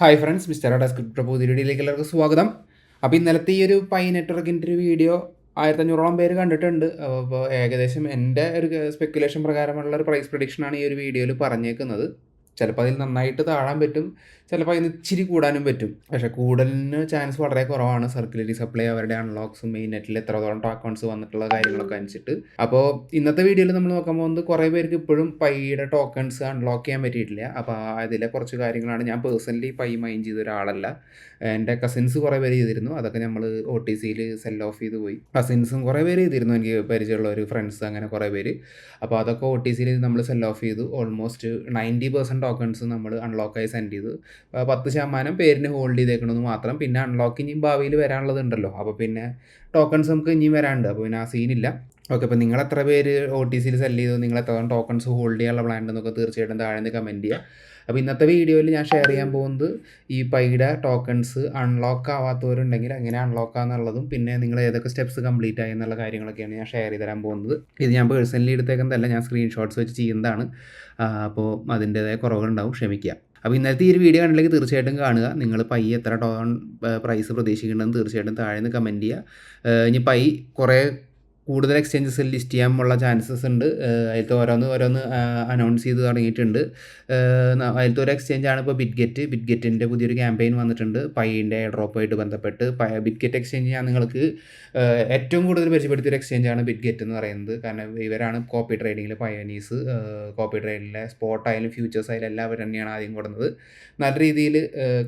Hi friends mister ഡെസ്ക്രിപ്റ്റ് പുതിയ വീഡിയോയിലേക്ക് എല്ലാവർക്കും സ്വാഗതം. അപ്പോൾ ഇന്നലത്തെ ഈ ഒരു പൈ നെറ്റ്വർക്കിന്റെ ഒരു വീഡിയോ ആയിരത്തഞ്ഞൂറോളം പേര് കണ്ടിട്ടുണ്ട്. അപ്പോൾ ഏകദേശം എന്റെ ഒരു സ്പെക്കുലേഷൻ പ്രകാരമുള്ള ഒരു പ്രൈസ് പ്രഡിക്ഷനാണ് ഈ ഒരു വീഡിയോയിൽ പറഞ്ഞേക്കുന്നത്. ചിലപ്പോൾ അതിൽ നന്നായിട്ട് താഴാൻ പറ്റും ചിലപ്പോൾ അതിന് ഇച്ചിരി കൂടാനും പറ്റും. പക്ഷേ കൂടലിന് ചാൻസ് വളരെ കുറവാണ് സർക്കുലറി സപ്ലൈ അവരുടെ അൺലോക്സും മെയിൻ നെറ്റിൽ എത്രത്തോളം ടോക്കൺസ് വന്നിട്ടുള്ള കാര്യങ്ങളൊക്കെ അനുസരിച്ചിട്ട് അപ്പോൾ ഇന്നത്തെ വീഡിയോയിൽ നമ്മൾ നോക്കാൻ പോകുന്നത് കുറേ പേർക്ക് ഇപ്പോഴും പൈയുടെ ടോക്കൺസ് അൺലോക്ക് ചെയ്യാൻ പറ്റിയിട്ടില്ല. അപ്പോൾ അതിലെ കുറച്ച് കാര്യങ്ങളാണ്. ഞാൻ പേഴ്സണലി പൈ മൈൻ ചെയ്ത ഒരാളല്ല. എന്റെ കസിൻസ് കുറേ പേര് ചെയ്തിരുന്നു. അതൊക്കെ നമ്മൾ ഒ ടി സിയിൽ സെൽ ഓഫ് ചെയ്ത് പോയി. കസിൻസും കുറേ പേര് ചെയ്തിരുന്നു. എനിക്ക് പരിചയമുള്ള ഒരു ഫ്രണ്ട്സ് അങ്ങനെ കുറേ പേര്. അപ്പോൾ അതൊക്കെ ഒ ടി സിയിൽ നമ്മൾ സെൽ ഓഫ് ചെയ്തു. ഓൾമോസ്റ്റ് നയന്റി പെർസെന്റ് ടോക്കൺസ് നമ്മൾ അൺലോക്കായി സെൻഡ് ചെയ്ത്. പത്ത് ശതമാനം പേരിന് ഹോൾഡ് ചെയ്തേക്കണമെന്ന് മാത്രം പിന്നെ അൺലോക്ക് ഇനിയും ഭാവിയിൽ വരാനുള്ളത് ഉണ്ടല്ലോ. അപ്പോൾ പിന്നെ ടോക്കൺസ് നമുക്ക് ഇനിയും വരാനുണ്ട്. അപ്പോൾ പിന്നെ ആ സീനില്ല ഓക്കെ അപ്പോൾ നിങ്ങൾ എത്ര പേര് ഒ ടി സിയിൽ സെൽ ചെയ്തു? നിങ്ങൾ എത്ര ടോക്കൺസ് ഹോൾഡ് ചെയ്യാനുള്ള പ്ലാൻ ഉണ്ടെന്നൊക്കെ തീർച്ചയായിട്ടും താഴെ നിന്ന് കമന്റ് ചെയ്യുക. അപ്പോൾ ഇന്നത്തെ വീഡിയോയിൽ ഞാൻ ഷെയർ ചെയ്യാൻ പോകുന്നത് ഈ പൈയുടെ ടോക്കൺസ് അൺലോക്ക് ആവാത്തവരുണ്ടെങ്കിൽ എങ്ങനെ അൺലോക്ക് ആണെന്നുള്ളതും പിന്നെ നിങ്ങൾ ഏതൊക്കെ സ്റ്റെപ്സ് കംപ്ലീറ്റ് ആയി എന്നുള്ള കാര്യങ്ങളൊക്കെയാണ് ഞാൻ ഷെയർ ചെയ്ത് തരാൻ പോകുന്നത്. ഇത് ഞാൻ പേഴ്സണലി എടുത്തേക്കുന്നതല്ല ഞാൻ സ്ക്രീൻഷോട്ട്സ് വെച്ച് ചെയ്യുന്നതാണ്. അപ്പോൾ അതിന്റേതായ കുറവുകളുണ്ടാവും ക്ഷമിക്കുക. അപ്പോൾ ഇന്നത്തെ ഈ ഒരു വീഡിയോ കണ്ടില്ലെങ്കിൽ തീർച്ചയായിട്ടും കാണുക. നിങ്ങൾ പൈ എത്ര ടോൺ പ്രൈസ് പ്രതീക്ഷിക്കുന്നുണ്ടെന്ന് തീർച്ചയായിട്ടും താഴെ നിന്ന് കമന്റ് ചെയ്യുക. ഇനി പൈ കുറേ കൂടുതൽ എക്സ്ചേഞ്ചസ് ലിസ്റ്റ് ചെയ്യാനുള്ള ചാൻസസ് ഉണ്ട്. അതിലത്തെ ഓരോന്ന് ഓരോന്ന് അനൗൺസ് ചെയ്ത് തുടങ്ങിയിട്ടുണ്ട്. അതിലത്തെ ഒരു എക്സ്ചേഞ്ചാണ് ഇപ്പോൾ ബിറ്റ്ഗെറ്റ് ബിറ്റ്ഗെറ്റിന്റെ പുതിയൊരു ക്യാമ്പയിൻ വന്നിട്ടുണ്ട്. പൈന്റെ ഡ്രോപ്പായിട്ട് ബന്ധപ്പെട്ട്. ബിറ്റ്ഗെറ്റ് എക്സ്ചേഞ്ച് ഞാൻ നിങ്ങൾക്ക് ഏറ്റവും കൂടുതൽ പരിചയപ്പെടുത്തിയ ഒരു എക്സ്ചേഞ്ചാണ് ബിറ്റ്ഗെറ്റ് എന്ന് പറയുന്നത്. കാരണം ഇവരാണ് കോപ്പി ട്രേഡിങ്ങിൽ പയനീസ് കോപ്പി ട്രേഡിങ്ങിലെ സ്പോട്ട് ആയാലും ഫ്യൂച്ചേഴ്സ് ആയാലും എല്ലാവരും തന്നെയാണ് ആദ്യം കൊടുക്കുന്നത് നല്ല രീതിയിൽ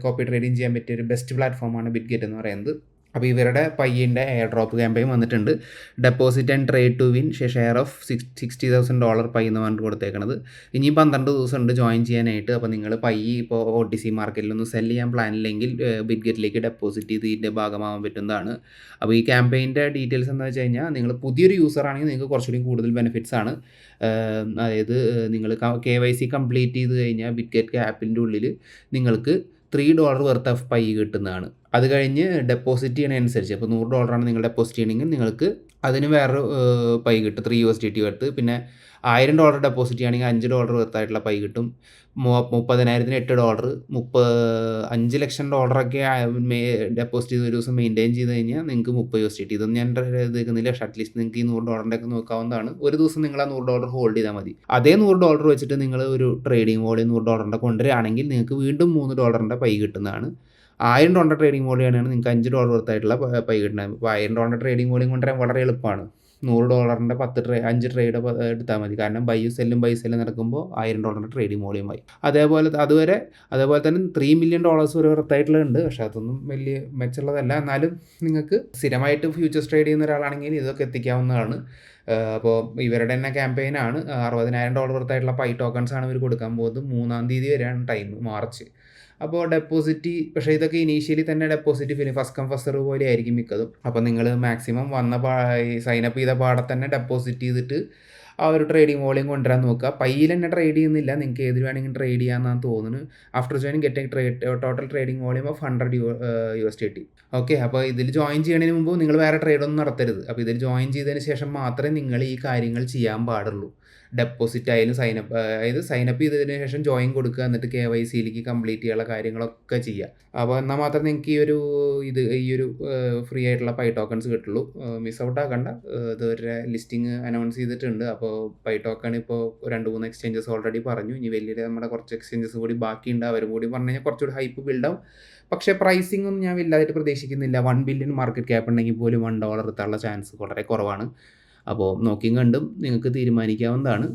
കോപ്പി ട്രേഡിങ് ചെയ്യാൻ പറ്റിയ ഒരു ബെസ്റ്റ് പ്ലാറ്റ്ഫോമാണ് ബിറ്റ്ഗെറ്റ് എന്ന് പറയുന്നത്. അപ്പോൾ ഇവരുടെ പയ്യന്റെ എയർ ഡ്രോപ്പ് ക്യാമ്പയിൻ വന്നിട്ടുണ്ട്. Deposit and trade to win share of six sixty thousand dollar Pi എന്ന് പറഞ്ഞിട്ട് കൊടുത്തേക്കണത്. ഇനി പന്ത്രണ്ട് ദിവസം ഉണ്ട് ജോയിൻ ചെയ്യാനായിട്ട്. അപ്പോൾ നിങ്ങൾ പൈ ഇപ്പോൾ ഒ ടി സി മാർക്കറ്റിലൊന്നും സെൽ ചെയ്യാൻ പ്ലാൻ ഇല്ലെങ്കിൽ ബിറ്റ്ഗെറ്റിലേക്ക് ഡെപ്പോസിറ്റ് ചെയ്ത് ഇതിന്റെ ഭാഗമാകാൻ പറ്റുന്നതാണ്. അപ്പോൾ ഈ ക്യാമ്പയിന്റെ ഡീറ്റെയിൽസ് എന്താ വെച്ച് കഴിഞ്ഞാൽ നിങ്ങൾ പുതിയൊരു യൂസർ ആണെങ്കിൽ നിങ്ങൾക്ക് കുറച്ചുകൂടി കൂടുതൽ ബെനിഫിറ്റ്സ് ആണ്. അതായത് നിങ്ങൾ കെ വൈ സി കംപ്ലീറ്റ് ചെയ്ത് കഴിഞ്ഞാൽ ബിറ്റ്ഗറ്റ് ആപ്പിന്റെ ഉള്ളിൽ നിങ്ങൾക്ക് three dollar worth of Pi കിട്ടുന്നതാണ്. അത് കഴിഞ്ഞ് ഡെപ്പോസിറ്റ് ചെയ്യണതനുസരിച്ച് അപ്പോൾ നൂറ് ഡോളറാണ് നിങ്ങൾ ഡെപ്പോസിറ്റ് ചെയ്യണമെങ്കിൽ നിങ്ങൾക്ക് അതിന് വേറൊരു പൈ കിട്ടും. Three U S D T worth പിന്നെ ആയിരം ഡോളർ ഡെപ്പോസിറ്റ് ചെയ്യുകയാണെങ്കിൽ അഞ്ച് ഡോളർ വെറുതായിട്ടുള്ള പൈ കിട്ടും. മുപ്പതിനായിരത്തിന് എട്ട് ഡോളർ മുപ്പത് അഞ്ച് ലക്ഷം ഡോളറൊക്കെ ഡെപ്പോസിറ്റ് ചെയ്ത് ഒരു ദിവസം മെയിന്റെയിൻ ചെയ്ത് കഴിഞ്ഞാൽ നിങ്ങൾക്ക് മുപ്പത് യൂസ് കിട്ടി. ഇതൊന്നും ഞാൻ ഇതേക്കുന്നില്ല പക്ഷേ അറ്റ്ലീസ്റ്റ് നിങ്ങൾക്ക് ഈ നൂറ് ഡോളറിന്റെ ഒക്കെ നോക്കാവുന്നതാണ്. ഒരു ദിവസം നിങ്ങൾ ആ നൂറ് ഡോളർ ഹോൾഡ് ചെയ്താൽ മതി. അതേ നൂറ് ഡോളർ വെച്ചിട്ട് നിങ്ങൾ ഒരു ട്രേഡിംഗ് വോളിയം നൂറ് ഡോളറിന്റെ കൊണ്ടുവരികയാണെങ്കിൽ നിങ്ങൾക്ക് വീണ്ടും മൂന്ന് ഡോളറിന്റെ പൈ കിട്ടുന്നതാണ്. ആയിരം ഡോളറിന്റെ ട്രേഡിംഗ് വോളിയാണ് നിങ്ങൾക്ക് അഞ്ച് ഡോളർ വർത്തായിട്ടുള്ള പൈ കിട്ടുന്നത് അപ്പോൾ ആയിരം ഡോളറിന്റെ ട്രേഡിംഗ് വോളിയം കൊണ്ടുവരാൻ വളരെ എളുപ്പമാണ്. നൂറ് ഡോളറിന്റെ പത്ത് ട്രേ അഞ്ച് ട്രേഡ് എടുത്താൽ മതി. കാരണം ബൈ സെല്ലും ബൈ സെല്ലും നടക്കുമ്പോൾ ആയിരം ഡോളറിന്റെ ട്രേഡിംഗ് വോളിയമായി അതേപോലെ അതുവരെ അതേപോലെ തന്നെ ത്രീ മില്യൺ ഡോളേഴ്സ് വരെ വർത്തായിട്ടുള്ളത് പക്ഷേ അതൊന്നും വലിയ മെച്ചമുള്ളതല്ല. എന്നാലും നിങ്ങൾക്ക് സ്ഥിരമായിട്ട് ഫ്യൂച്ചേഴ്സ് ട്രേഡ് ചെയ്യുന്ന ഒരാളാണെങ്കിൽ ഇതൊക്കെ എത്തിക്കാവുന്നതാണ്. അപ്പോൾ ഇവരുടെ തന്നെ ക്യാമ്പയിനാണ് അറുപതിനായിരം ഡോളർ വർത്തായിട്ടുള്ള പൈ ടോക്കൺസ് ആണ് ഇവർ കൊടുക്കാൻ പോകുന്നത്. മൂന്നാം തീയതി വരെയാണ് ടൈം മാർച്ച്. അപ്പോൾ ഡെപ്പോസിറ്റ് പക്ഷേ ഇതൊക്കെ ഇനീഷ്യലി തന്നെ deposit film first come first പോലെ ആയിരിക്കും മിക്കതും. അപ്പോൾ നിങ്ങൾ മാക്സിമം വന്ന പാ സൈനപ്പ് ചെയ്ത പാടെ തന്നെ ഡെപ്പോസിറ്റ് ചെയ്തിട്ട് ആ ഒരു ട്രേഡിംഗ് വോളിയം കൊണ്ടുവരാൻ നോക്കുക. പയ്യിൽ തന്നെ ട്രേഡ് ചെയ്യുന്നില്ല. നിങ്ങൾക്ക് ഏതിൽ വേണമെങ്കിലും ട്രേഡ് ചെയ്യാമെന്നാണ് തോന്നുന്നു after joining get trade total trading volume of hundred U U S T T okay അപ്പോൾ ഇതിൽ ജോയിൻ ചെയ്യുന്നതിന് മുമ്പ് നിങ്ങൾ വേറെ ട്രേഡൊന്നും നടത്തരുത്. അപ്പോൾ ഇതിൽ ജോയിൻ ചെയ്തതിന് ശേഷം മാത്രമേ നിങ്ങൾ ഈ കാര്യങ്ങൾ ചെയ്യാൻ പാടുള്ളൂ. ഡെപ്പോസിറ്റ് ആയാലും സൈനപ്പ് അതായത് സൈനപ്പ് ചെയ്തതിന് ശേഷം ജോയിൻ കൊടുക്കുക എന്നിട്ട് കെ വൈ സിയിലേക്ക് കംപ്ലീറ്റ് ചെയ്യാനുള്ള കാര്യങ്ങളൊക്കെ ചെയ്യുക. അപ്പോൾ എന്നാൽ മാത്രമേ നിങ്ങൾക്ക് ഈ ഒരു ഇത് ഈ ഒരു ഫ്രീ ആയിട്ടുള്ള പൈ ടോക്കൺസ് കിട്ടുള്ളൂ. മിസ് ഔട്ട് ആക്കണ്ട. ഇതൊരു ലിസ്റ്റിംഗ് അനൗൺസ് ചെയ്തിട്ടുണ്ട്. അപ്പോൾ പൈ ടോക്കൺ ഇപ്പോൾ രണ്ട് മൂന്ന് എക്സ്ചേഞ്ചസ് ഓൾറെഡി പറഞ്ഞു. ഇനി വലിയ നമ്മുടെ കുറച്ച് എക്സ്ചേഞ്ചസ് കൂടി ബാക്കിയുണ്ട്. അവരും കൂടി പറഞ്ഞു കഴിഞ്ഞാൽ കുറച്ചുകൂടി ഹൈപ്പ് ബിൽഡാവും പക്ഷേ പ്രൈസിംഗ് ഒന്നും ഞാൻ വലുതായിട്ട് പ്രതീക്ഷിക്കുന്നില്ല. വൺ ബില്യൺ മാർക്കറ്റ് ക്യാപ്പ് ഉണ്ടെങ്കിൽ പോലും വൺ ഡോളർ എത്താനുള്ള ചാൻസ് വളരെ കുറവാണ്. അപ്പോൾ നോക്കിയും കണ്ടും നിങ്ങൾക്ക് തീരുമാനിക്കാവുന്നതാണ്.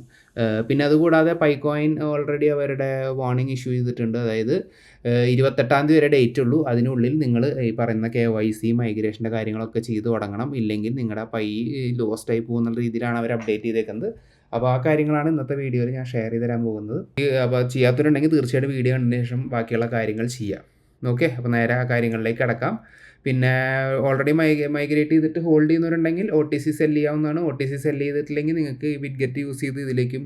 പിന്നെ അതുകൂടാതെ പൈക്കോയിൻ ഓൾറെഡി അവരുടെ വാർണിംഗ് ഇഷ്യൂ ചെയ്തിട്ടുണ്ട്. അതായത് ഇരുപത്തെട്ടാം തീയതി വരെ ഡേറ്റ് ഉള്ളൂ. അതിനുള്ളിൽ നിങ്ങൾ ഈ പറയുന്ന കെ വൈ സി മൈഗ്രേഷന്റെ കാര്യങ്ങളൊക്കെ ചെയ്തു തുടങ്ങണം. ഇല്ലെങ്കിൽ നിങ്ങളുടെ പൈ ലോസ്റ്റ് ആയി പോകുന്ന രീതിയിലാണ് അവർ അപ്ഡേറ്റ് ചെയ്തേക്കുന്നത്. അപ്പോൾ ആ കാര്യങ്ങളാണ് ഇന്നത്തെ വീഡിയോയിൽ ഞാൻ ഷെയർ ചെയ്ത് തരാൻ പോകുന്നത്. അപ്പോൾ ചെയ്യാത്തവരുണ്ടെങ്കിൽ തീർച്ചയായിട്ടും വീഡിയോ കണ്ടതിന് ശേഷം ബാക്കിയുള്ള കാര്യങ്ങൾ ചെയ്യാം. ഓക്കെ അപ്പോൾ നേരെ ആ കാര്യങ്ങളിലേക്ക് കിടക്കാം. പിന്നെ ഓൾറെഡി മൈ മൈഗ്രേറ്റ് ചെയ്തിട്ട് ഹോൾഡ് ചെയ്യുന്നവരുണ്ടെങ്കിൽ ഒ ടി സി സെല്ല് ചെയ്യാവുന്നതാണ്. ഒ ടി സി സെല്ല് ചെയ്തിട്ടില്ലെങ്കിൽ നിങ്ങൾക്ക് ബിറ്റ്ഗെറ്റ് യൂസ് ചെയ്ത് ഇതിലേക്കും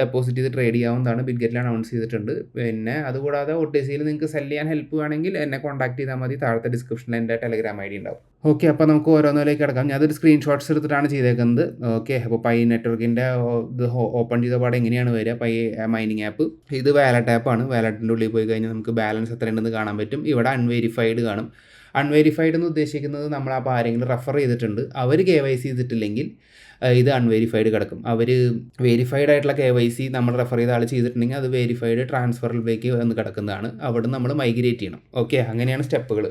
ഡെപ്പോസിറ്റ് ചെയ്ത് ട്രേഡ് ചെയ്യാവുന്നതാണ്. ബിഗറ്റിൽ അനൗൺസ് ചെയ്തിട്ടുണ്ട്. പിന്നെ അതുകൂടാതെ ഒ ടി സിയിൽ നിങ്ങൾക്ക് സെൽ ചെയ്യാൻ ഹെൽപ്പ് വേണമെങ്കിൽ എന്നെ കോൺടാക്ട് ചെയ്താൽ മതി. താഴത്തെ ഡിസ്ക്രിപ്ഷനിൽ എന്റെ ടെലഗ്രാം ഐ ഡി ഉണ്ടാവും. ഓക്കെ അപ്പോൾ നമുക്ക് ഓരോന്നിലേക്ക് കിടക്കാം. ഞാനതൊരു സ്ക്രീൻഷോട്ട്സ് എടുത്തിട്ടാണ് ചെയ്തേക്കുന്നത്. ഓക്കെ അപ്പോൾ പൈ നെറ്റ്വർക്കിന്റെ ഇത് ഓപ്പൺ ചെയ്ത പാടെ എങ്ങനെയാണ് വരിക? പൈ മൈനിങ് ആപ്പ് ഇത് വാലറ്റ് ആപ്പാണ് വാലറ്റിന്റെ ഉള്ളിൽ പോയി കഴിഞ്ഞാൽ നമുക്ക് ബാലൻസ് എത്രയുണ്ടെന്ന് കാണാൻ പറ്റും. ഇവിടെ അൺവെരിഫൈഡ് കാണും. അൺവെരിഫൈഡ് എന്ന് ഉദ്ദേശിക്കുന്നത് നമ്മൾ അപ്പോൾ ആരെങ്കിലും റെഫർ ചെയ്തിട്ടുണ്ട്. അവർ കെ വൈ സി ചെയ്തിട്ടില്ലെങ്കിൽ ഇത് അൺവെരിഫൈഡ് കിടക്കും. അവർ വെരിഫൈഡ് ആയിട്ടുള്ള കെ വൈ സി നമ്മൾ റെഫർ ചെയ്ത ആൾ ചെയ്തിട്ടുണ്ടെങ്കിൽ അത് വെരിഫൈഡ് ട്രാൻസ്ഫറിലേക്ക് വന്ന് കിടക്കുന്നതാണ്. അവിടെ നമ്മൾ മൈഗ്രേറ്റ് ചെയ്യണം. ഓക്കെ അങ്ങനെയാണ് സ്റ്റെപ്പുകൾ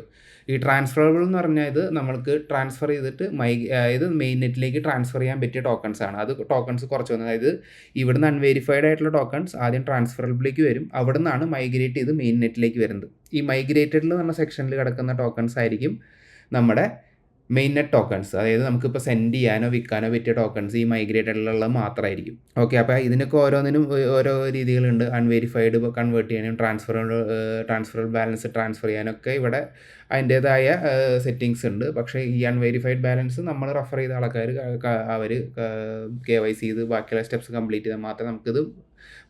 ഈ ട്രാൻസ്ഫറബിൾ എന്ന് പറഞ്ഞാൽ ഇത് നമ്മൾക്ക് ട്രാൻസ്ഫർ ചെയ്തിട്ട് മൈ ഇത് മെയിൻ നെറ്റിലേക്ക് ട്രാൻസ്ഫർ ചെയ്യാൻ പറ്റിയ ടോക്കൺസ് ആണ്. അത് ടോക്കൺസ് കുറച്ച് വന്നത് അതായത് ഇവിടുന്ന് അൺവെരിഫൈഡ് ആയിട്ടുള്ള ടോക്കൺസ് ആദ്യം ട്രാൻസ്ഫറബിളിലേക്ക് വരും. അവിടെ നിന്നാണ് മൈഗ്രേറ്റ് ചെയ്ത് മെയിൻ നെറ്റിലേക്ക് വരുന്നത്. ഈ മൈഗ്രേറ്റഡിൽ എന്ന് പറഞ്ഞ സെക്ഷനിൽ കിടക്കുന്ന ടോക്കൺസ് ആയിരിക്കും നമ്മുടെ മെയിൻ നെറ്റ് ടോക്കൺസ് അതായത് നമുക്കിപ്പോൾ സെൻഡ് ചെയ്യാനോ വിൽക്കാനോ പറ്റിയ ടോക്കൺസ് ഈ മൈഗ്രേറ്റഡിലുള്ള മാത്രമായിരിക്കും. ഓക്കെ അപ്പോൾ ഇതിനൊക്കെ ഓരോന്നിനും ഓരോ രീതികളുണ്ട്. അൺവെരിഫൈഡ് കൺവേർട്ട് ചെയ്യാനും ട്രാൻസ്ഫർ ട്രാൻസ്ഫർ ബാലൻസ് ട്രാൻസ്ഫർ ചെയ്യാനൊക്കെ ഇവിടെ അതിന്റേതായ സെറ്റിങ്സ് ഉണ്ട്. പക്ഷേ ഈ അൺവെരിഫൈഡ് ബാലൻസ് നമ്മൾ റെഫർ ചെയ്ത ആൾക്കാർ അവർ കെ വൈ സി ചെയ്ത് ബാക്കിയുള്ള സ്റ്റെപ്സ് കംപ്ലീറ്റ് ചെയ്താൽ മാത്രമേ നമുക്കിത്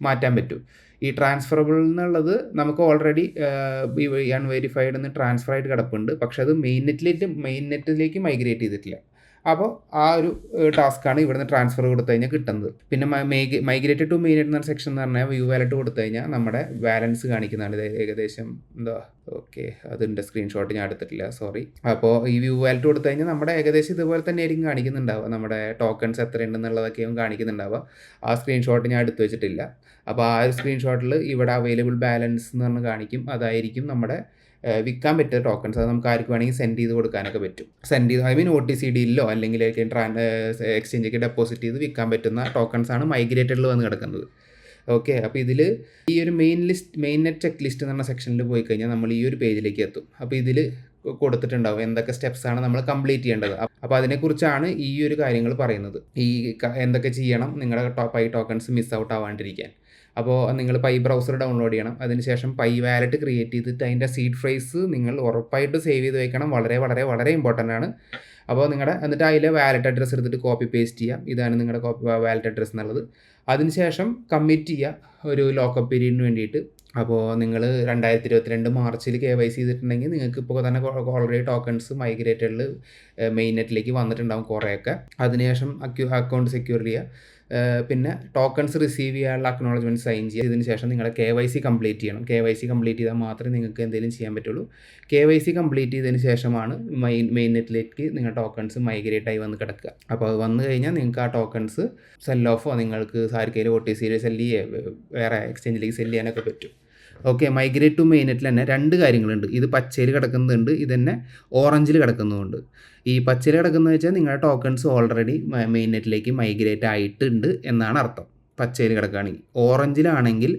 മാറ്റാൻ പറ്റൂ. ഈ ട്രാൻസ്ഫറബിൾ എന്നുള്ളത് നമുക്ക് ഓൾറെഡി അൺവെരിഫൈഡ് എന്ന് ട്രാൻസ്ഫർ ആയിട്ട് കിടപ്പുണ്ട്. പക്ഷേ അത് മെയിൻ നെറ്റിലേക്ക് മെയിൻ നെറ്റിലേക്ക് മൈഗ്രേറ്റ് ചെയ്തിട്ടില്ല. അപ്പോൾ ആ ഒരു ടാസ്ക്കാണ് ഇവിടുന്ന് ട്രാൻസ്ഫർ കൊടുത്തു കഴിഞ്ഞാൽ കിട്ടുന്നത്. പിന്നെ മൈഗ്രേറ്റഡ് ടു മെയിൻ എന്ന സെക്ഷൻ എന്ന് പറഞ്ഞാൽ വ്യൂ വാലറ്റ് കൊടുത്തു കഴിഞ്ഞാൽ നമ്മുടെ ബാലൻസ് കാണിക്കുന്നതാണ്. ഇത് ഏകദേശം എന്താ ഓക്കെ അതിന്റെ സ്ക്രീൻഷോട്ട് ഞാൻ എടുത്തിട്ടില്ല സോറി അപ്പോൾ ഈ വ്യൂ വാലറ്റ് കൊടുത്തു കഴിഞ്ഞാൽ നമ്മുടെ ഏകദേശം ഇതുപോലെ തന്നെ ആയിരിക്കും കാണിക്കുന്നുണ്ടാവുക. നമ്മുടെ ടോക്കൺസ് എത്രയുണ്ടെന്നുള്ളതൊക്കെയും കാണിക്കുന്നുണ്ടാവുക. ആ സ്ക്രീൻഷോട്ട് ഞാൻ എടുത്തു വെച്ചിട്ടില്ല. അപ്പോൾ ആ ഒരു സ്ക്രീൻഷോട്ടിൽ ഇവിടെ അവൈലബിൾ ബാലൻസ് എന്ന് പറഞ്ഞ് കാണിക്കും. അതായിരിക്കും നമ്മുടെ വിൽക്കാൻ പറ്റിയ ടോക്കൺസ് അത് നമുക്ക് ആർക്ക് വേണമെങ്കിൽ സെൻഡ് ചെയ്ത് കൊടുക്കാനൊക്കെ പറ്റും. സെൻഡ് ചെയ്ത് I mean O T C ഡിയിലോ അല്ലെങ്കിൽ എക്സ്ചേഞ്ചൊക്കെ ഡെപ്പോസിറ്റ് ചെയ്ത് വിൽക്കാൻ പറ്റുന്ന ടോക്കൺസ് ആണ് മൈഗ്രേറ്റഡിൽ വന്ന് കിടക്കുന്നത്. ഓക്കെ അപ്പോൾ ഇതിൽ ഈ ഒരു main list main net check list എന്ന് പറഞ്ഞ സെക്ഷനിൽ പോയി കഴിഞ്ഞാൽ നമ്മൾ ഈ ഒരു പേജിലേക്ക് എത്തും. അപ്പോൾ ഇതിൽ കൊടുത്തിട്ടുണ്ടാവും എന്തൊക്കെ സ്റ്റെപ്സാണ് നമ്മൾ കംപ്ലീറ്റ് ചെയ്യേണ്ടത്. അപ്പോൾ അതിനെക്കുറിച്ചാണ് ഈ ഒരു കാര്യങ്ങൾ പറയുന്നത്. ഈ എന്തൊക്കെ ചെയ്യണം നിങ്ങളുടെ പൈ ടോക്കൺസ് മിസ് ഔട്ട് ആവാണ്ടിരിക്കാൻ. അപ്പോൾ നിങ്ങൾ പൈ ബ്രൗസർ ഡൗൺലോഡ് ചെയ്യണം. അതിനുശേഷം പൈ വാലറ്റ് ക്രിയേറ്റ് ചെയ്തിട്ട് അതിന്റെ സീഡ് ഫ്രൈസ് നിങ്ങൾ ഉറപ്പായിട്ട് സേവ് ചെയ്ത് വെക്കണം. വളരെ വളരെ വളരെ ഇമ്പോർട്ടന്റ് ആണ്. അപ്പോൾ നിങ്ങളുടെ എന്നിട്ട് അതിലെ വാലറ്റ് അഡ്രസ്സ് എടുത്തിട്ട് കോപ്പി പേസ്റ്റ് ചെയ്യാം. ഇതാണ് നിങ്ങളുടെ കോപ്പി വാലറ്റ് അഡ്രസ്സ് എന്നുള്ളത് അതിനുശേഷം കമ്മിറ്റ് ചെയ്യുക ഒരു ലോക്കപ്പ് പീരീഡിന് വേണ്ടിയിട്ട്. അപ്പോൾ നിങ്ങൾ രണ്ടായിരത്തി ഇരുപത്തിരണ്ട് മാർച്ചിൽ കെ വൈ സി ചെയ്തിട്ടുണ്ടെങ്കിൽ നിങ്ങൾക്ക് ഇപ്പോൾ തന്നെ ഓൾറെഡി ടോക്കൺസ് മൈഗ്രേറ്റഡിൽ മെയിൻ നെറ്റിലേക്ക് വന്നിട്ടുണ്ടാകും കുറേയൊക്കെ. അതിനുശേഷം അക്യൂ അക്കൗണ്ട് സെക്യൂർ ചെയ്യുക പിന്നെ ടോക്കൺസ് റിസീവ് ചെയ്യാനുള്ള അക്നോളജ്മെന്റ് സൈൻ ചെയ്യുക. ഇതിന് ശേഷം നിങ്ങളുടെ കെ വൈ സി കംപ്ലീറ്റ് ചെയ്യണം. കെ വൈ സി കംപ്ലീറ്റ് ചെയ്താൽ മാത്രമേ നിങ്ങൾക്ക് എന്തെങ്കിലും ചെയ്യാൻ പറ്റുള്ളൂ. കെ വൈ സി കംപ്ലീറ്റ് ചെയ്തതിന് ശേഷമാണ് മെയിൻ മെയിൻ നെറ്റിലേക്ക് നിങ്ങളുടെ ടോക്കൺസ് മൈഗ്രേറ്റ് ആയി വന്ന് കിടക്കുക. അപ്പോൾ അത് വന്നു കഴിഞ്ഞാൽ നിങ്ങൾക്ക് ആ ടോക്കൺസ് സെൽ ഓഫോ നിങ്ങൾക്ക് സാരിക്കയിൽ ഒ ടി സിയിൽ സെല്ല് ചെയ്യുക വേറെ എക്സ്ചേഞ്ചിലേക്ക് സെല്ല് ചെയ്യാനൊക്കെ പറ്റും. ഓക്കെ മൈഗ്രേറ്റ് ടു മെയിനറ്റിൽ തന്നെ രണ്ട് കാര്യങ്ങളുണ്ട്. ഇത് പച്ചയിൽ കിടക്കുന്നതുണ്ട് ഇത് തന്നെ ഓറഞ്ചിൽ കിടക്കുന്നതുണ്ട് ഈ പച്ചയിൽ കിടക്കുന്നത് വെച്ചാൽ നിങ്ങളുടെ ടോക്കൺസ് ഓൾറെഡി മെയിൻ നെറ്റിലേക്ക് മൈഗ്രേറ്റ് ആയിട്ടുണ്ട് എന്നാണ് അർത്ഥം. പച്ചയിൽ കിടക്കുകയാണെങ്കിൽ. ഓറഞ്ചിലാണെങ്കിൽ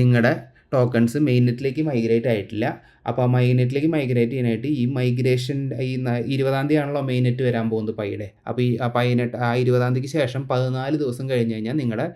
നിങ്ങളുടെ ടോക്കൺസ് മെയിൻ നെറ്റിലേക്ക് മൈഗ്രേറ്റ് ആയിട്ടില്ല. അപ്പോൾ ആ മെയിൻ നെറ്റിലേക്ക് മൈഗ്രേറ്റ് ചെയ്യാനായിട്ട് ഈ മൈഗ്രേഷൻ ഈ ഇരുപതാം തീയതി ആണല്ലോ മെയിൻ നെറ്റ് വരാൻ പോകുന്നത് പൈയുടെ അപ്പോൾ ഈ ആ പൈ നെറ്റ് ആ ഇരുപതാം തീയതിക്ക് ശേഷം പതിനാല് ദിവസം കഴിഞ്ഞ് കഴിഞ്ഞാൽ നിങ്ങളുടെ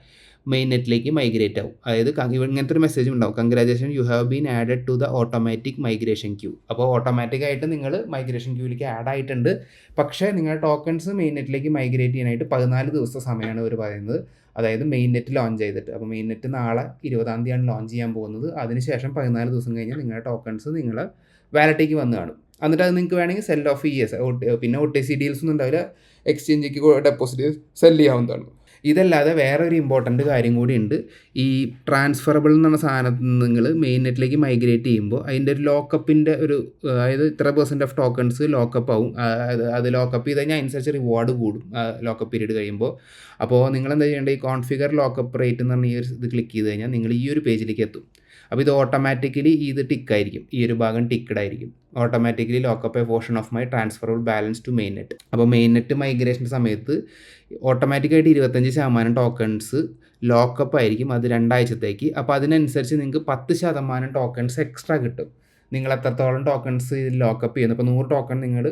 മെയിൻ നെറ്റിലേക്ക് മൈഗ്രേറ്റ് ആവും. അതായത് ഇങ്ങനത്തെ ഒരു മെസ്സേജ് ഉണ്ടാവും. Congratulation you have been added to the automatic migration queue അപ്പോൾ ഓട്ടോമാറ്റിക് ആയിട്ട് നിങ്ങൾ മൈഗ്രേഷൻ ക്യൂവിലേക്ക് ആഡ് ആയിട്ടുണ്ട്. പക്ഷേ നിങ്ങളുടെ ടോക്കൺസ് മെയിൻ നെറ്റിലേക്ക് മൈഗ്രേറ്റ് ചെയ്യാനായിട്ട് പതിനാല് ദിവസം സമയമാണ് അവർ പറയുന്നത്. അതായത് മെയിൻ നെറ്റ് ലോഞ്ച് ചെയ്തിട്ട്. അപ്പോൾ മെയിൻ നെറ്റ് നാളെ ഇരുപതാം തീയതിയാണ് ലോഞ്ച് ചെയ്യാൻ പോകുന്നത്. അതിനുശേഷം പതിനാല് ദിവസം കഴിഞ്ഞാൽ നിങ്ങളുടെ ടോക്കൺസ് നിങ്ങൾ വാലറ്റേക്ക് വന്ന് കാണും. എന്നിട്ട് അത് നിങ്ങൾക്ക് വേണമെങ്കിൽ സെൽ ഓഫ് ചെയ്യുക പിന്നെ ഒ ടി സി ഡീൽസ് ഒന്നും ഉണ്ടാവില്ല. എക്സ്ചേഞ്ചിലേക്ക് ഡെപ്പോസിറ്റ് സെല്ല് ചെയ്യാവുന്നതാണ്. ഇതല്ലാതെ വേറെ ഒരു ഇമ്പോർട്ടന്റ് കാര്യം കൂടി ഉണ്ട്. ഈ ട്രാൻസ്ഫറബിൾ എന്നുള്ള സാധനം നിങ്ങൾ മെയിൻ നെറ്റിലേക്ക് മൈഗ്രേറ്റ് ചെയ്യുമ്പോൾ അതിന്റെ ഒരു ലോക്കപ്പിന്റെ ഒരു അതായത് ഇത്ര പെർസെന്റ് ഓഫ് ടോക്കൺസ് ലോക്കപ്പ് ആവും. അത് ലോക്കപ്പ് ചെയ്ത് കഴിഞ്ഞാൽ അതിനനുസരിച്ച് റിവാർഡ് കൂടും ലോക്കപ്പ് പീരീഡ് കഴിയുമ്പോൾ അപ്പോൾ നിങ്ങൾ എന്താ ചെയ്യേണ്ടത്? ഈ കോൺഫിഗർ ലോക്കപ്പ് റേറ്റ് എന്ന് പറഞ്ഞ ഈ ഒരു ഇത് ക്ലിക്ക് ചെയ്ത് കഴിഞ്ഞാൽ നിങ്ങൾ ഈ ഒരു പേജിലേക്ക് എത്തും. അപ്പോൾ ഇത് ഓട്ടോമാറ്റിക്കലി ഇത് ടിക്കായിരിക്കും ഈ ഒരു ഭാഗം ടിക്കഡ് ആയിരിക്കും. Automatically lock up a portion of my transferable balance to main net അപ്പോൾ മെയിൻ നെറ്റ് മൈഗ്രേഷന്റെ സമയത്ത് ഓട്ടോമാറ്റിക്കായിട്ട് ഇരുപത്തഞ്ച് ശതമാനം ടോക്കൺസ് ലോക്കപ്പ് ആയിരിക്കും അത് രണ്ടാഴ്ചത്തേക്ക്. അപ്പോൾ അതിനനുസരിച്ച് നിങ്ങൾക്ക് പത്ത് ശതമാനം ടോക്കൺസ് എക്സ്ട്രാ കിട്ടും. നിങ്ങൾ എത്രത്തോളം ടോക്കൺസ് ലോക്കപ്പ് ചെയ്യുന്നു? അപ്പോൾ നൂറ് ടോക്കൺ നിങ്ങൾ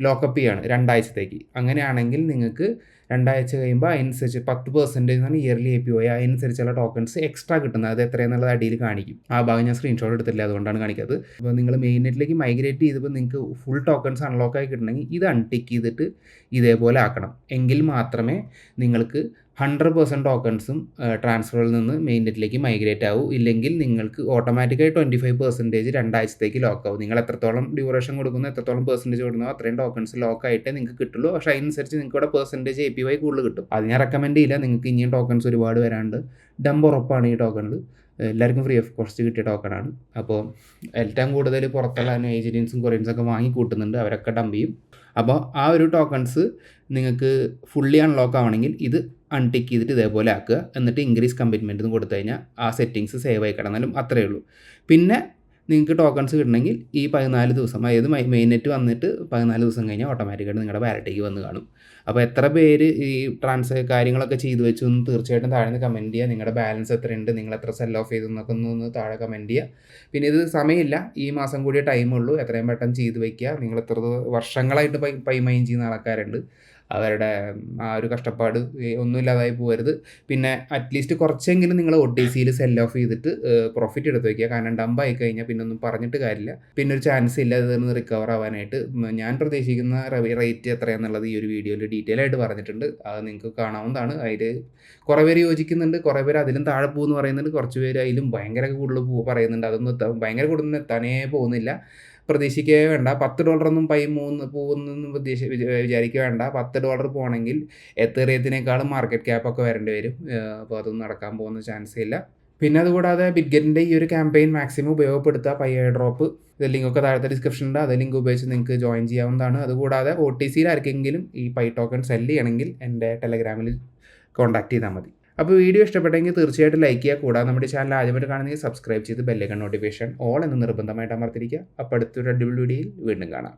ലോക്കപ്പ് ചെയ്യാണ് രണ്ടാഴ്ചത്തേക്ക്. അങ്ങനെയാണെങ്കിൽ നിങ്ങൾക്ക് രണ്ടാഴ്ച കഴിയുമ്പോൾ അതിനനുസരിച്ച് പത്ത് പെർസെന്റേജ് ആണ് ഇയർലി എ പി ഒ അതിനനുസരിച്ചുള്ള ടോക്കൺസ് എക്സ്ട്രാ കിട്ടുന്നത്. അത് എത്രയെന്നുള്ളത് അടിയിൽ കാണിക്കും. ആ ഭാഗം ഞാൻ സ്ക്രീൻഷോട്ട് എടുത്തില്ല അതുകൊണ്ടാണ് കാണിക്കാത്തത്. അപ്പോൾ നിങ്ങൾ മെയിൻ നെറ്റിലേക്ക് മൈഗ്രേറ്റ് ചെയ്തപ്പോൾ നിങ്ങൾക്ക് ഫുൾ ടോക്കൺസ് അൺലോക്ക് ആയി കിട്ടണമെങ്കിൽ ഇത് അൺടിക്ക് ചെയ്തിട്ട് ഇതേപോലെ ആക്കണം. എങ്കിൽ മാത്രമേ നിങ്ങൾക്ക് ഹൺഡ്രഡ് പെർസെന്റ് ടോക്കൺസും ട്രാൻസ്ഫറിൽ നിന്ന് മെയിൻ നെറ്റിലേക്ക് മൈഗ്രേറ്റ് ആവും. ഇല്ലെങ്കിൽ നിങ്ങൾക്ക് ഓട്ടോമാറ്റിക്കായി ട്വന്റി ഫൈവ് പെർസെന്റേജ് രണ്ടാഴ്ചത്തേക്ക് ലോക്ക് ആവും. നിങ്ങൾ എത്രത്തോളം ഡ്യൂറേഷൻ കൊടുക്കുന്നു എത്രത്തോളം പെർസെന്റേജ് കൊടുക്കുന്നു അത്രയും ടോക്കൺസ് ലോക്ക് ആയിട്ട് നിങ്ങൾക്ക് കിട്ടുള്ളൂ. പക്ഷേ അതിനനുസരിച്ച് നിങ്ങൾക്ക് ഇവിടെ പെർസെന്റേജ് എ പി വൈ കൂടുതൽ കിട്ടും. അത് ഞാൻ റെക്കമെൻഡ് ചെയ്യില്ല. നിങ്ങൾക്ക് ഇനിയും ടോക്കൺസ് ഒരുപാട് വരാണ്ട്. ഡംബ് ഉറപ്പാണ് ഈ ടോക്കണിൽ എല്ലാവർക്കും ഫ്രീ ഓഫ് കോസ്റ്റ് കിട്ടിയ ടോക്കണാണ് അപ്പോൾ ഏറ്റവും കൂടുതൽ പുറത്തുള്ള ഏജൻസും ഒക്കെ വാങ്ങി കൂട്ടുന്നുണ്ട്. അവരൊക്കെ ഡംപ് ചെയ്യും. അപ്പോൾ ആ ഒരു ടോക്കൺസ് നിങ്ങൾക്ക് ഫുള്ളി അൺലോക്ക് ആവണമെങ്കിൽ ഇത് അൺടിക്ക് ചെയ്തിട്ട് ഇതേപോലെ ആക്കുക. എന്നിട്ട് ഇൻക്രീസ് കമ്മിറ്റ്മെന്റ് എന്ന് കൊടുത്തു കഴിഞ്ഞാൽ ആ സെറ്റിങ്സ് സേവ് ആയി കിടന്നാലും അത്രയേ ഉള്ളൂ. പിന്നെ നിങ്ങൾക്ക് ടോക്കൺസ് കിട്ടണമെങ്കിൽ ഈ പതിനാല് ദിവസം അതായത് മെയിൻ നെറ്റ് വന്നിട്ട് പതിനാല് ദിവസം കഴിഞ്ഞാൽ ഓട്ടോമാറ്റിക്കായിട്ട് നിങ്ങളുടെ വാലറ്റേക്ക് വന്ന് കാണും. അപ്പോൾ എത്ര പേര് ഈ ട്രാൻസ് കാര്യങ്ങളൊക്കെ ചെയ്തു വെച്ചു ഒന്ന് തീർച്ചയായിട്ടും താഴെ നിന്ന് കമന്റ് ചെയ്യുക. നിങ്ങളുടെ ബാലൻസ് എത്രയുണ്ട് നിങ്ങൾ എത്ര സെൽ ഓഫ് ചെയ്തു എന്നൊക്കെ ഒന്ന് താഴെ കമന്റ് ചെയ്യുക. പിന്നെ ഇത് സമയമില്ല. ഈ മാസം കൂടിയ ടൈമുള്ളൂ എത്രയും പെട്ടെന്ന് ചെയ്തു വയ്ക്കുക നിങ്ങൾ എത്ര വർഷങ്ങളായിട്ട് പൈ പൈമൈൻ ചെയ്യുന്ന ആൾക്കാരുണ്ട്. അവരുടെ ആ ഒരു കഷ്ടപ്പാട് ഒന്നുമില്ലാതായി പോകരുത്. പിന്നെ അറ്റ്ലീസ്റ്റ് കുറച്ചെങ്കിലും നിങ്ങൾ ഒ ടി സിയിൽ സെൽ ഓഫ് ചെയ്തിട്ട് പ്രോഫിറ്റ് എടുത്ത് വയ്ക്കുക കാരണം ഡംപ് ആയി കഴിഞ്ഞാൽ പിന്നെ ഒന്നും പറഞ്ഞിട്ട് കാര്യമില്ല. പിന്നെ ഒരു ചാൻസ് ഇല്ല ഇതൊന്ന് റിക്കവർ ആവാനായിട്ട്. ഞാൻ പ്രതീക്ഷിക്കുന്ന റേറ്റ് എത്രയാണെന്നുള്ളത് ഈ ഒരു വീഡിയോയിൽ ഡീറ്റെയിൽ ആയിട്ട് പറഞ്ഞിട്ടുണ്ട്. അത് നിങ്ങൾക്ക് കാണാവുന്നതാണ്. അതിൽ കുറേ പേര് യോജിക്കുന്നുണ്ട്. കുറേ പേര് അതിലും താഴെ പോകുമെന്ന് പറയുന്നുണ്ട്. കുറച്ച് പേര് അതിലും ഭയങ്കര കൂടുതൽ പോ പറയുന്നുണ്ട്. അതൊന്നും ഭയങ്കര കൂടുതൽ എത്താനേ പോകുന്നില്ല. പ്രതീക്ഷിക്കേ വേണ്ട. പത്ത് ഡോളറൊന്നും പൈ മൂന്ന് പോകുന്നൊന്നും പ്രതീക്ഷ വിചാരിക്കുക വേണ്ട. പത്ത് ഡോളർ പോകണമെങ്കിൽ എത്തേറിയത്തിനേക്കാളും മാർക്കറ്റ് ക്യാപ്പൊക്കെ വരേണ്ടി വരും. അപ്പോൾ അതൊന്നും നടക്കാൻ പോകുന്ന ചാൻസ് ഇല്ല. പിന്നെ അതുകൂടാതെ ബിറ്റ്ഗറ്റിന്റെ ഈ ഒരു ക്യാമ്പയിൻ മാക്സിമം ഉപയോഗപ്പെടുത്തുക. പൈ ഡ്രോപ്പ് ഇത് ലിങ്കൊക്കെ താഴത്തെ ഡിസ്ക്രിപ്ഷനുണ്ട് അത് ലിങ്ക് ഉപയോഗിച്ച് നിങ്ങൾക്ക് ജോയിൻ ചെയ്യാവുന്നതാണ്. അതുകൂടാതെ ഒ ടി സിയിൽ ആർക്കെങ്കിലും ഈ പൈ ടോക്കൺ സെല്ല് ചെയ്യണമെങ്കിൽ എന്റെ ടെലഗ്രാമിൽ കോൺടാക്ട് ചെയ്താൽ മതി. അപ്പോൾ വീഡിയോ ഇഷ്ടപ്പെട്ടെങ്കിൽ തീർച്ചയായിട്ടും ലൈക്ക് ചെയ്യുക. കൂടാതെ നമ്മുടെ ചാനൽ ആദ്യമായിട്ട് കാണുന്നെങ്കിൽ സബ്സ്ക്രൈബ് ചെയ്ത് ബെല്ലൈക്കൺ നോട്ടിഫിക്കേഷൻ ഓൾ എന്ന് നിർബന്ധമായിട്ട് അമർത്തിരിക്കുക അപ്പോൾ അടുത്തൊരു അടിപൊളി വീഡിയോയിൽ വീണ്ടും കാണാം.